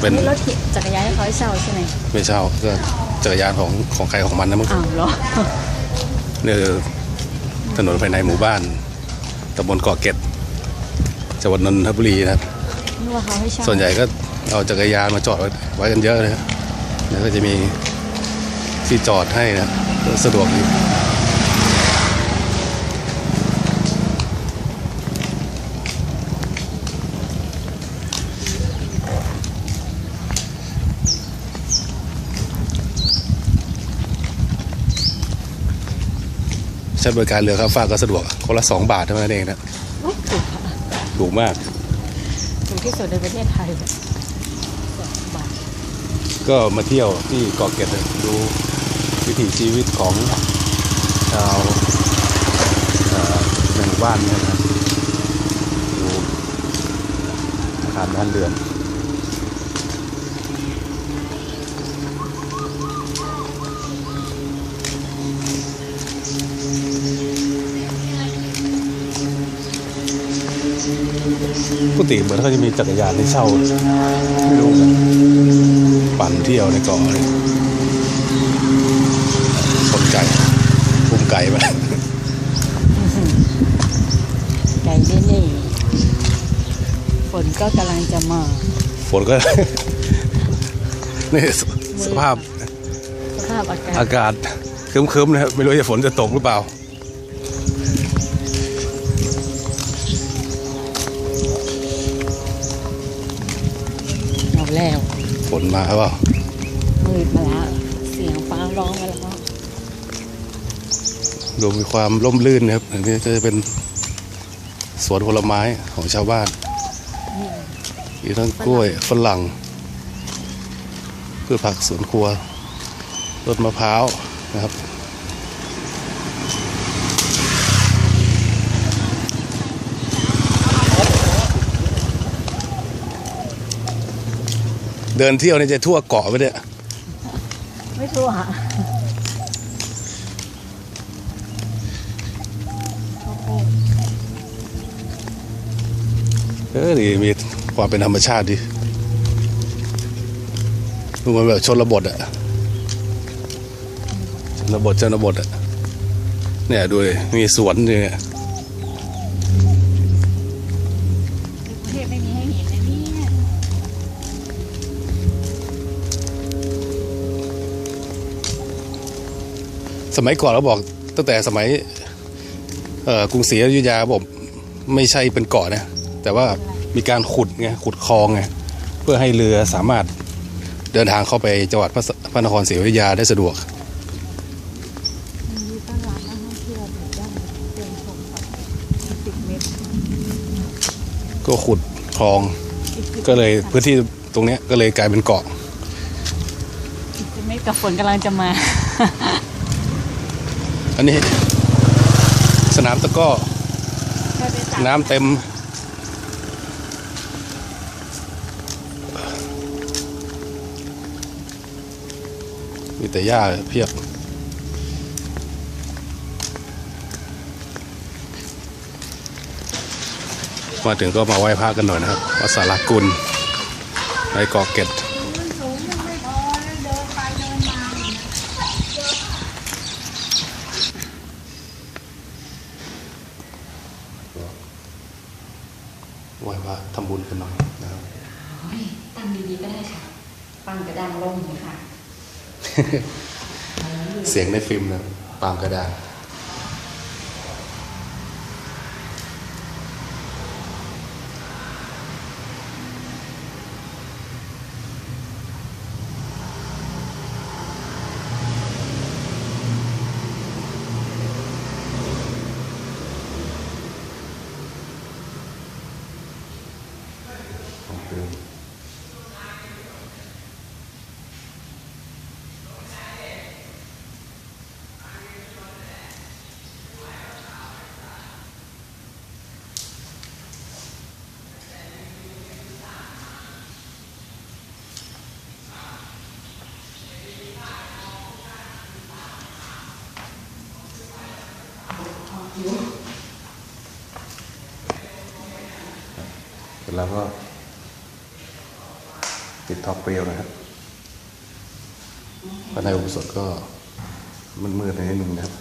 เป็นนี่รถขี่จักรยานให้เขาให้เช่าใช่ไหมไม่เช่าก็จักรยานของของใครของมันนะมั้งอ้าวเหรอเนี่ยคือถนนภายในหมู่บ้านตำบลเกาะเกร็ดจังหวัดนนทบุรีนะครับนึกว่าเขาให้เช่าส่วนใหญ่ก็เอาจักรยานมาจอดไว้ไว้กันเยอะเลยครับแล้วก็จะมีที่จอดให้นะก็สะดวกดี ใช้บริการเรือข้ามฟากก็สะดวกคนละสองบาทเท่านั้นเองนะโอ้ถูกค่ะถูกมากถูกที่สุดในประเทศไทยเลยสองบาทก็มาเที่ยวที่เกาะเกร็ดเลยดูวิถีชีวิตของชาวเอ่อในหมู่บ้านเนี่ยนะครับดูอาคารบ้านเรือน ติเหมือนเขาจะมีจักรยานให้เช่าไม่รู้เหมือนกันปั่นเที่ยวในเกาะเลยชนไก่พุ่มไก่ไปไก่ที่นี่ฝนก็กำลังจะมาฝนก็ นี่สสภาพสภาพอากาศ อากาศครึ้มๆนะครับไม่รู้จะฝนจะตกหรือเปล่า แล้วฝนมาหรือเปล่ามืดมาแล้วเสียงฟ้าร้องมาแล้วดูมีความร่มรื่นนะครับอันนี้ก็จะเป็นสวนผลไม้ของชาวบ้านมีทั้งกล้วยฝรั่งพืชผักสวนครัวต้นมะพร้าวนะครับ เดินเที่ยวนี่จะทั่วเกาะไปเนี่ยไม่ทั่วเออดีมีความเป็นธรรมชาติดีดูมันแบบชนบทอะชนบทชนบทอะเนี่ยดูดิมีสวนเนี่ย สมัยก่อนเราบอกตั้งแต่สมัยกรุงศรีอยุธยาบอกไม่ใช่เป็นเกาะนะ แต่ว่ามีการขุดไงขุดคลองไงเพื่อให้เรือสามารถเดินทางเข้าไปจังหวัดพระนครศรีอยุธยาได้สะดวกก็ขุดคลอง ก็เลยพื้นที่ตรงนี้ก็เลยกลายเป็นเกาะอีกสิบเมตรกับฝนกำลังจะมา อันนี้ สนามตะกร้อ น้ำเต็ม มีแต่หญ้าเพียบมาถึงก็มาไหว้พระกันหน่อยนะครับวัดสารากุลในเกาะเกร็ ดังลงค่ะ เสียงในฟิล์มนะปามกระดาษ嗯。 เสร็จแล้วก็ติดท็อปเปรียวนะครับภายในอุโบสถก็มันมืดๆในนิดนึงนะครับ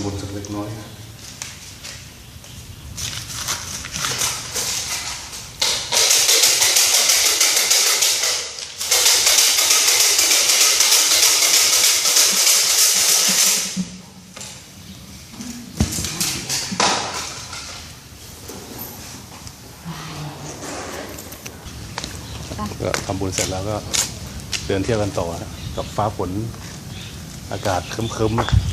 ำบุญสักเล็กน้อยก็ทำบุญเสร็จแล้วก็เดินเที่ยวกันต่อกับฟ้าฝนอากาศครึ้มๆ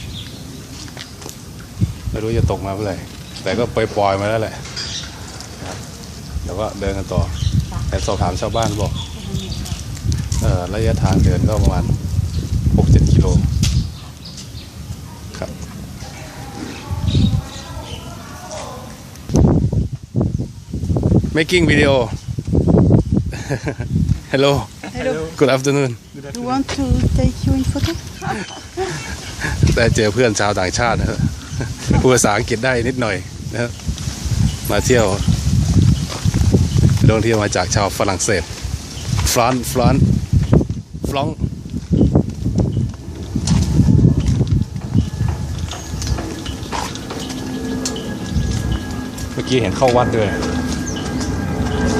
ไม่รู้จะตกมาเมื่อไหร่แต่ก็ปล่อยๆมาแล้วแหละนะครับเดี๋ยวก็เดินกันต่อ แต่สอบถามชาวบ้านบอกเอ่อระยะทางเดินก็ประมาณ 6-7 กิโลครับ making video hello Hello. good afternoon You want to take you in photo? ได้เจอเพื่อนชาวต่างชาตินะครับพู ดภาษาอังกฤษได้นิดหน่อยนะครับมาเที่ยวท่องเที่ยวมาจากชาวฝรั่งเศสฟรานซ์ฟรานซ์ฟลองซ์เมื่อกี้เห็นเข้าวัดด้วย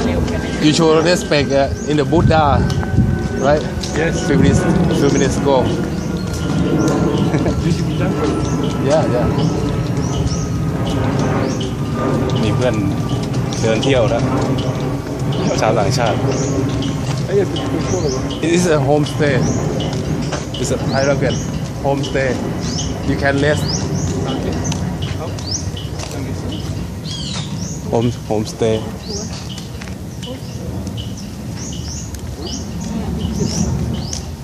เร็วกันเลย You show respect uh, in the Buddha right Yes. few minutes few minutes ago yeah yeah มีเพื่อนเดินเที่ยวแล้วชาวต่างชาติ It is a homestay It's a private homestay You can rest home homestay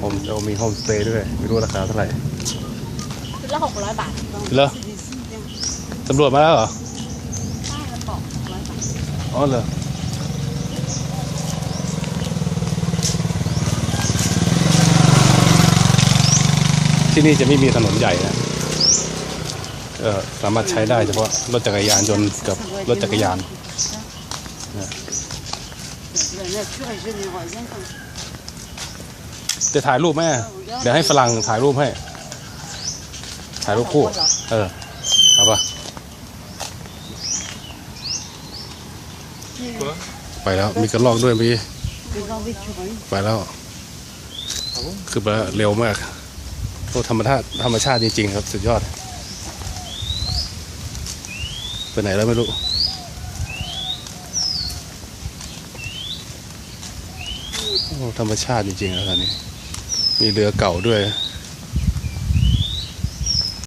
ผมเรามีโฮมสเตย์ด้วย ไม่รู้ราคาเท่าไหร่ชุดละหกร้อยบาท เหรอตำรวจมาแล้วเหรอใช่มันบอกหกร้อยบาทอ๋อเหรอที่นี่จะไม่มีถนนใหญ่นะเออสามารถใช้ได้เฉพาะรถจักรยานยนต์กับรถจักรยาน La nature est généreuse. hein, quand- จะถ่ายรูปไหมเดี๋ยวให้ฝรั่งถ่ายรูปให้ ถ่ายรูปคู่ เออ เอาปะ ไปแล้วมีกระลอกด้วยพี่ Oui, Les grands écureuils. ไปแล้ว คือไปแล้วเร็วมากโอ้ธรรมชาติธรรมชาติจริงๆครับ สุดยอด ไปไหนแล้วไม่รู้โอ้ธรรมชาติจริงๆแล้วตอนนี้ มีเรือเก่าด้วย Mmh.